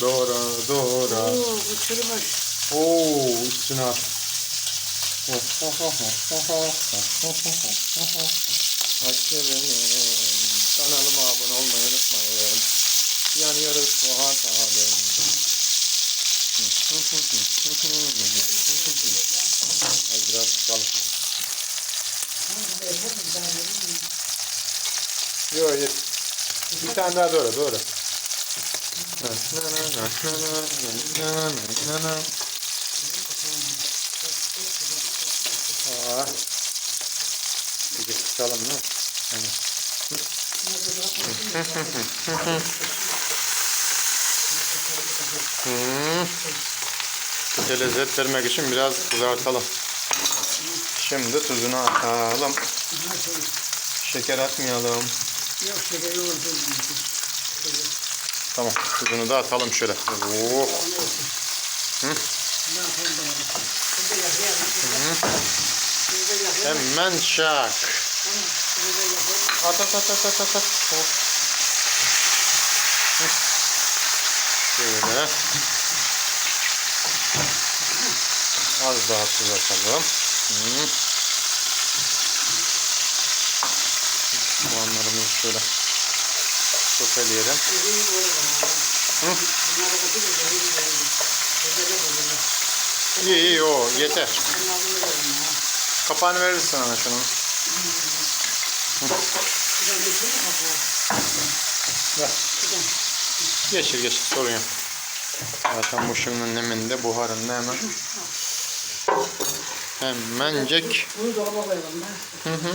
Doğra, doğra. Oo, bu çürümüş. Oo, üstüne at. Kanalıma abone olmayı unutmayın. Yanıyoruz soğan abim. Az biraz tutalım. Yok yet. Bir tane daha doğru doğru. Aa. Bir tutalım mı? Hmm. Bize lezzet vermek için biraz kızartalım. Şimdi tuzunu atalım. Şeker atmayalım. Yok şeker yoğurdu. Tamam. Tuzunu da atalım şöyle. Oh. Hemen şak. At at at at at at. Oh. Hı. Şöyle. Az daha tuz atalım. Hı. Soğanlarımızı şöyle soteleyelim. İyi iyi o yeter. Kapağını verirsin ana şunun. Ver. Geçir geçir sorun yok. Zaten bu şunun neminde buharında hemen. Hemencek. Bunu dolaba koyalım. Hı hı.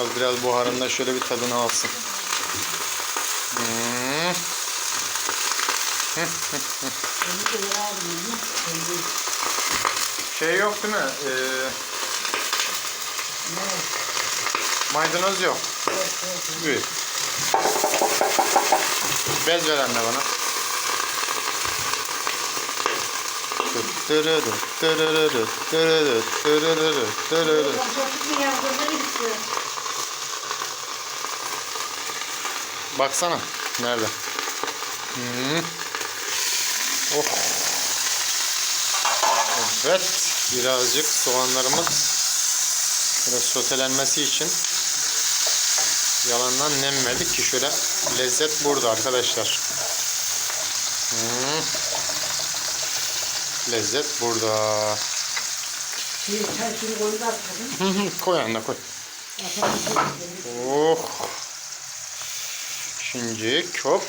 Az biraz buharında şöyle bir tadını alsın. Hmm. Şey yok değil mi? Ee, maydanoz yok. Büyük. Bez ver anne bana. Baksana. Nerede? Hmm. Oh. Evet. Birazcık soğanlarımız şöyle sotelenmesi için yalandan nem verdik ki şöyle lezzet burada arkadaşlar. Hmm. Lezzet burada. Bir çay suyu koydu da atmadım. koy anne koy. Oh. Şimdi hop.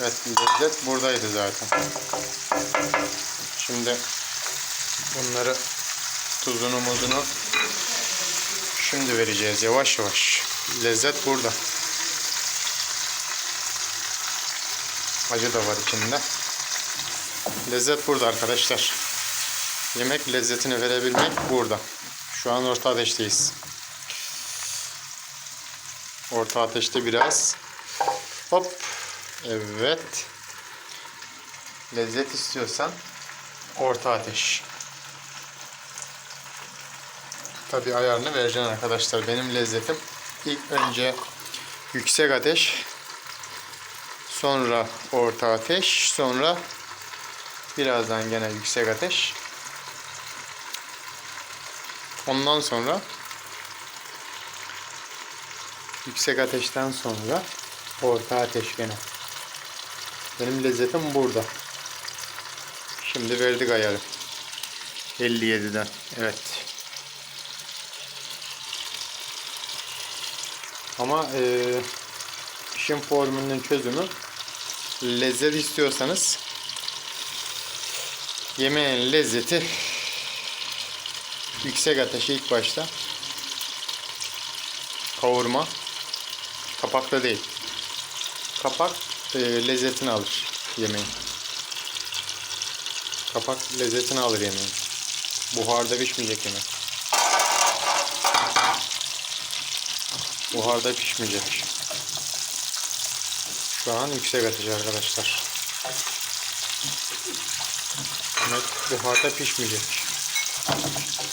Evet lezzet buradaydı zaten. Şimdi bunları tuzunu muzunu şimdi vereceğiz yavaş yavaş. Lezzet burada. Acı da var içinde. Lezzet burada arkadaşlar. Yemek lezzetini verebilmek burada. Şu an orta ateşteyiz. Orta ateşte biraz. Hop. Evet. Lezzet istiyorsan orta ateş. Tabi ayarını vereceksin arkadaşlar. Benim lezzetim ilk önce yüksek ateş, sonra orta ateş, sonra birazdan gene yüksek ateş. Ondan sonra yüksek ateşten sonra orta ateş gene. Benim lezzetim burada. Şimdi verdik ayarı. 57'den. Evet. Ama eee işin formülünün çözümü lezzet istiyorsanız yemeğin lezzeti yüksek ateşi ilk başta kavurma kapakta değil. Kapak e, lezzetini alır yemeğin. Kapak lezzetini alır yemeğin. Buharda pişmeyecek yemek. Buharda pişmeyecek. Şu an yüksek ateş arkadaşlar evet buharda pişmeyecek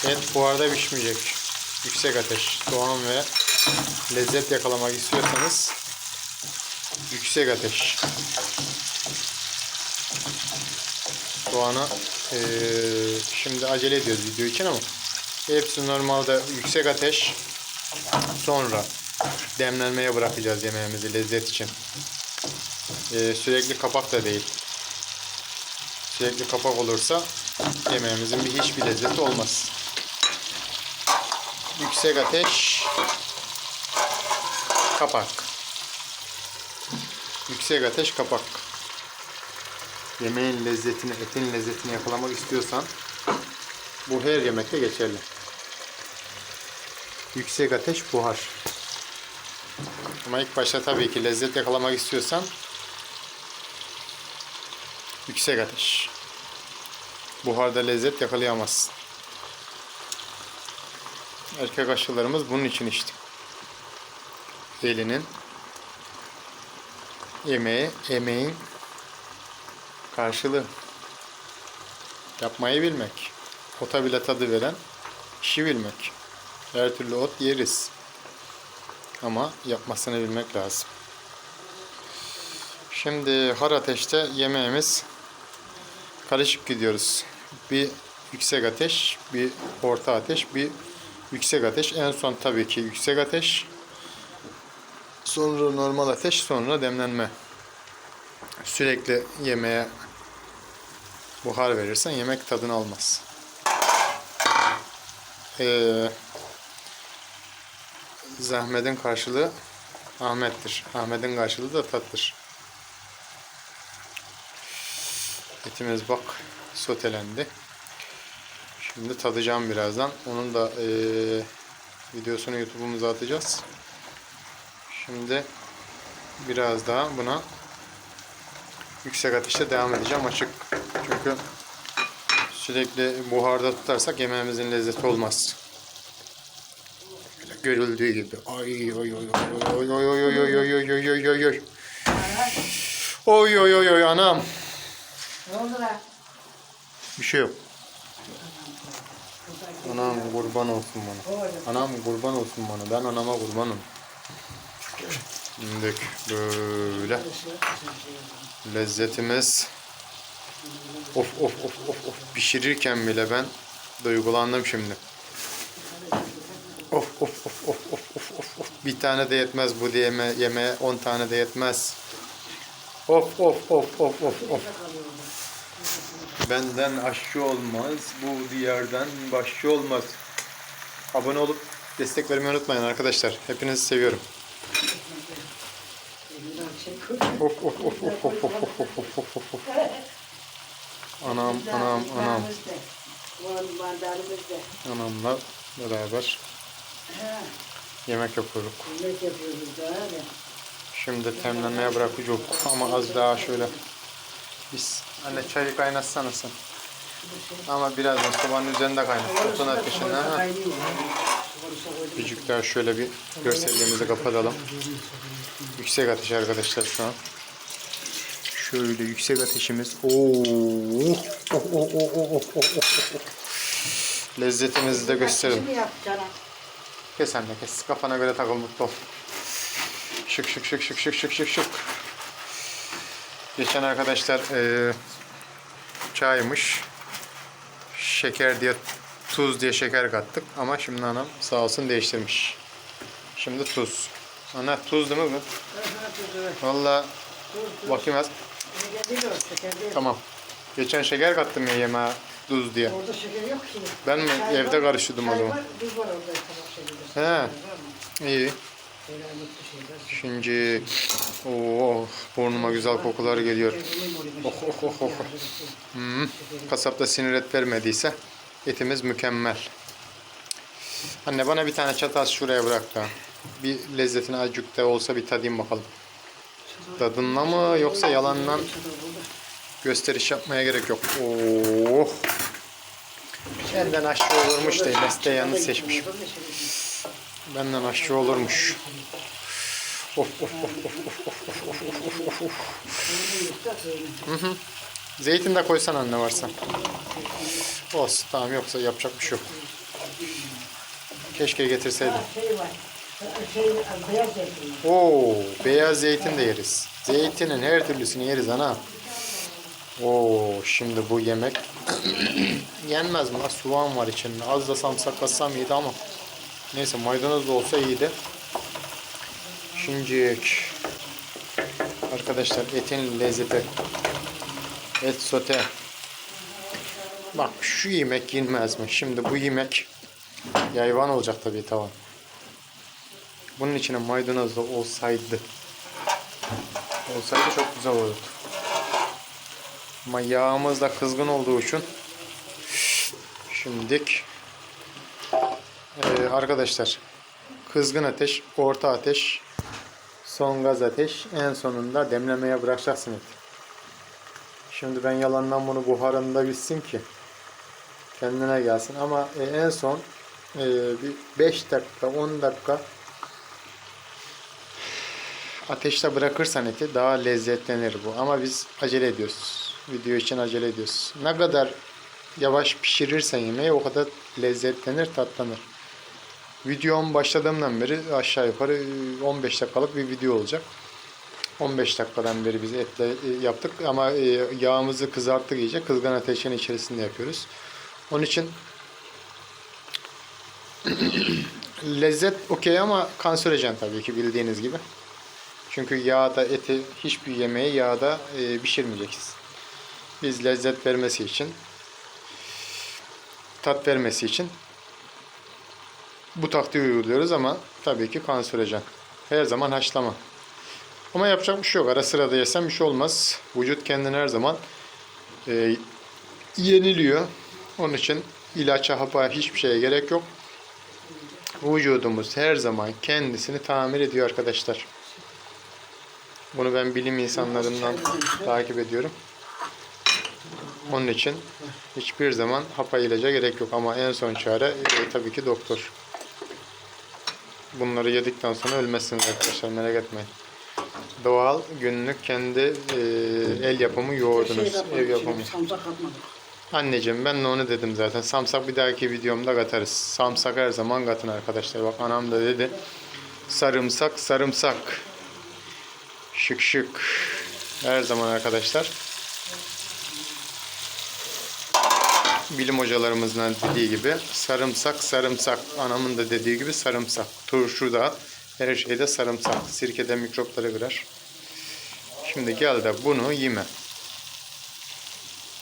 Et buharda pişmeyecek. yüksek ateş, soğan ve lezzet yakalamak istiyorsanız yüksek ateş. Soğanı eee, şimdi acele ediyoruz video için ama hepsi normalde yüksek ateş sonra demlenmeye bırakacağız yemeğimizi lezzet için. Eee, sürekli kapak da değil. Sürekli kapak olursa yemeğimizin bir hiçbir lezzeti olmaz. Yüksek ateş kapak. Yüksek ateş kapak. Yemeğin lezzetini, etin lezzetini yakalamak istiyorsan bu her yemekte geçerli. Yüksek ateş buhar. Ama ilk başta tabii ki lezzet yakalamak istiyorsan yüksek ateş. Buharda lezzet yakalayamazsın. Erkek aşılarımız bunun için işte. Elinin yemeği, emeğin karşılığı. Yapmayı bilmek. Ota bile tadı veren işi bilmek. Her türlü ot yeriz. Ama yapmasını bilmek lazım. Şimdi har ateşte yemeğimiz karışık gidiyoruz. Bir yüksek ateş, bir orta ateş, bir yüksek ateş. En son tabii ki yüksek ateş. Sonra normal ateş, sonra demlenme. Sürekli yemeğe buhar verirsen yemek tadını almaz. Ee, zahmetin karşılığı Ahmet'tir. Ahmet'in karşılığı da tattır. Etimiz bak sotelendi. Şimdi tadacağım birazdan. Onun da eee, videosunu YouTube'umuza atacağız. Şimdi biraz daha buna yüksek ateşte devam edeceğim açık. Çünkü sürekli buharda tutarsak yemeğimizin lezzeti olmaz. Görüldüğü gibi. Ay oy oy oy oy oy oy oy oy oy oy oy oy. Oy oy oy oy anam. Ne oldu lan? Bir şey yok. Anam kurban olsun bana. Anam kurban olsun bana. Ben anama kurbanım. Şimdi böyle lezzetimiz of of of of of pişirirken bile ben duygulandım şimdi. Of of of of of of of of bir tane de yetmez bu yeme yemeğe 10 tane de yetmez. Of of of of of of. Benden aşçı olmaz, bu diyardan başçı olmaz. Abone olup destek vermeyi unutmayın arkadaşlar. Hepinizi seviyorum. Anam anam anam anamla beraber yemek yapıyoruz. Şimdi temlenmeye bırakacağız ama az daha şöyle biz anne çayı kaynatsana sen. Ama birazdan sobanın üzerinde kaynat. Otun ateşinden. Ha. Bircik daha şöyle bir görselliğimizi kapatalım. Yüksek ateş arkadaşlar şu an. Şöyle yüksek ateşimiz. Oo. Oh, oh, oh, oh, oh, oh, oh, oh. Lezzetimizi de gösterelim. Kes anne kes. Kafana göre takıl mutlu ol. Şık şık şık şık şık şık şık şık. Geçen arkadaşlar eee çaymış. Şeker diye tuz diye şeker kattık. Ama şimdi anam sağ olsun değiştirmiş. Şimdi tuz. Ana tuz değil mi bu? Valla bakayım az. Şeker şeker. Tamam. Geçen şeker kattım ya yemeğe tuz diye. Orada şeker yok ki. Ben mi Çay evde var, karıştırdım o zaman? var, Tuz var orada tabak şekilde. He. İyi. Şimdi oo burnuma güzel kokular geliyor. Oh oh oh oh. Hmm. Kasapta sinir et vermediyse etimiz mükemmel. Anne bana bir tane çatal şuraya bırak da. Bir lezzetini azıcık da olsa bir tadayım bakalım. Tadınla mı yoksa yalanla gösteriş yapmaya gerek yok. Oh. Benden aşçı olurmuş da mesleği yanlış seçmiş. Benden aşçı olurmuş. Zeytin de koysan anne varsa. Olsun tamam yoksa yapacak bir şey yok. Keşke. Şey. Şey, zeytin. Oo, beyaz zeytin de yeriz. Zeytinin her türlüsünü yeriz ana. Oo, şimdi bu yemek yenmez mi? Soğan var içinde. Az da samsak katsam iyiydi ama. Neyse maydanoz da olsa iyiydi. Şincik. Arkadaşlar etin lezzeti. Et sote. Bak şu yemek yenmez mi? Şimdi bu yemek yayvan olacak tabii tavan. Bunun içine maydanoz da olsaydı. Olsaydı çok güzel olurdu. Ama yağımız da kızgın olduğu için şimdilik Ee, arkadaşlar kızgın ateş, orta ateş, son gaz ateş, en sonunda demlemeye bırakacaksın eti. Şimdi ben yalandan bunu buharında bitsin ki kendine gelsin ama e, en son e, bir 5 dakika 10 dakika ateşte bırakırsan eti daha lezzetlenir bu. Ama biz acele ediyoruz. Video için acele ediyoruz. Ne kadar yavaş pişirirsen yemeği o kadar lezzetlenir, tatlanır. Videom başladığımdan beri aşağı yukarı e, 15 dakikalık bir video olacak. 15 dakikadan beri biz etle e, yaptık ama e, yağımızı kızarttık iyice. Kızgın ateşin içerisinde yapıyoruz. Onun için lezzet okey ama kanserojen tabii ki bildiğiniz gibi. Çünkü yağda eti hiçbir yemeği yağda e, pişirmeyeceksiniz. Biz lezzet vermesi için tat vermesi için bu taktiği uyguluyoruz ama tabii ki kanserojen. Her zaman haşlama. Ama yapacak bir şey yok. Ara sıra da yesem bir şey olmaz. Vücut kendini her zaman e, yeniliyor. Onun için ilaça, hapa hiçbir şeye gerek yok. Vücudumuz her zaman kendisini tamir ediyor arkadaşlar. Bunu ben bilim insanlarından takip ediyorum. Onun için hiçbir zaman hapa ilaca gerek yok ama en son çare e, tabii ki doktor. Bunları yedikten sonra ölmezsiniz arkadaşlar merak etmeyin. Doğal günlük kendi e, el yapımı yoğurdunuz. Ev yapımı. Samsak atmadık. Anneciğim ben de onu dedim zaten. Samsak bir dahaki videomda katarız. Samsak her zaman katın arkadaşlar. Bak anam da dedi. Sarımsak sarımsak. Şık şık. Her zaman arkadaşlar. Bilim hocalarımızın dediği gibi sarımsak sarımsak. Anamın da dediği gibi sarımsak. Turşu da her şeyde sarımsak. Sirkede mikropları kırar. Şimdi gel de bunu yeme.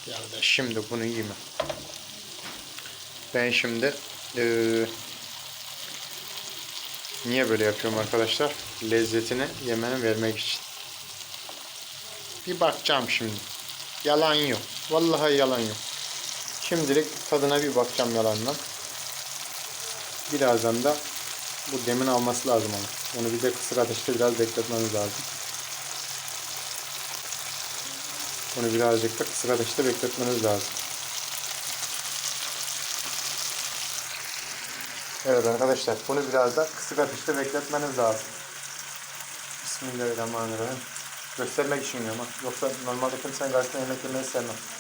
Gel de şimdi bunu yeme. Ben şimdi eee, niye böyle yapıyorum arkadaşlar? Lezzetini yemene vermek için. Bir bakacağım şimdi. Yalan yok. Vallahi yalan yok. Şimdilik tadına bir bakacağım yalandan. Birazdan da bu demin alması lazım onu. Onu bir de kısık ateşte biraz bekletmemiz lazım. Onu birazcık da kısık ateşte bekletmeniz lazım. Evet arkadaşlar bunu biraz da kısık ateşte bekletmeniz lazım. Bismillahirrahmanirrahim. Göstermek için ha. Yoksa normalde kimsenin karşısında yemek yemeyi sevmem.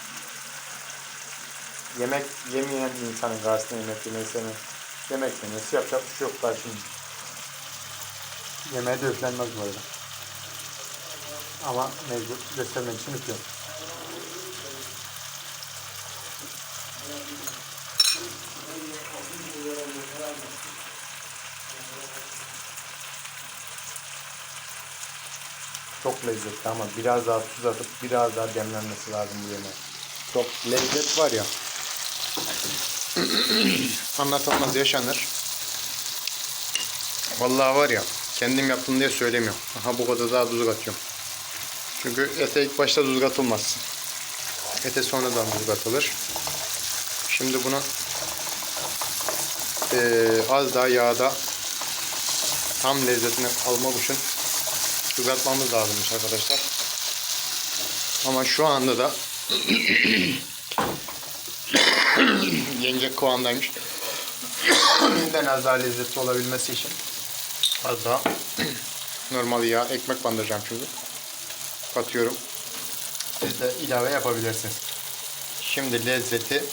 Yemek yemeyen insanın karşısında yemek sevmem. Yemek yemesi yapacak bir şey yok daha şimdi. Yemeğe de üflenmez bu arada. Ama mecbur göstermek için üflüyorum. Çok lezzetli ama biraz daha tuz atıp biraz daha demlenmesi lazım bu yemeğe. Çok lezzet var ya. Anlatılmaz yaşanır. Vallahi var ya kendim yaptım diye söylemiyorum. Aha bu kadar daha tuz katıyorum. Çünkü ete ilk başta tuz katılmaz. Ete sonradan tuz katılır. Şimdi bunu eee, az daha yağda tam lezzetini almak için kızartmamız lazımmış arkadaşlar. Ama şu anda da yenecek kıvamdaymış. Ben az daha lezzetli olabilmesi için az daha normal yağ ekmek bandıracağım şimdi. Katıyorum. Siz de ilave yapabilirsiniz. Şimdi lezzeti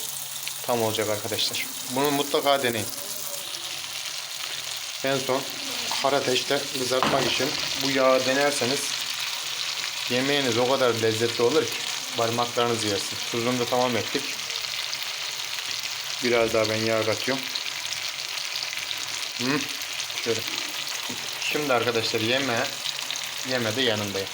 tam olacak arkadaşlar. Bunu mutlaka deneyin. En son har ateşte kızartmak için bu yağı denerseniz yemeğiniz o kadar lezzetli olur ki parmaklarınız yersin. Tuzunu da tamam ettik. Biraz daha ben yağ katıyorum. Hı, şöyle. Şimdi arkadaşlar yeme yeme de yanındayım.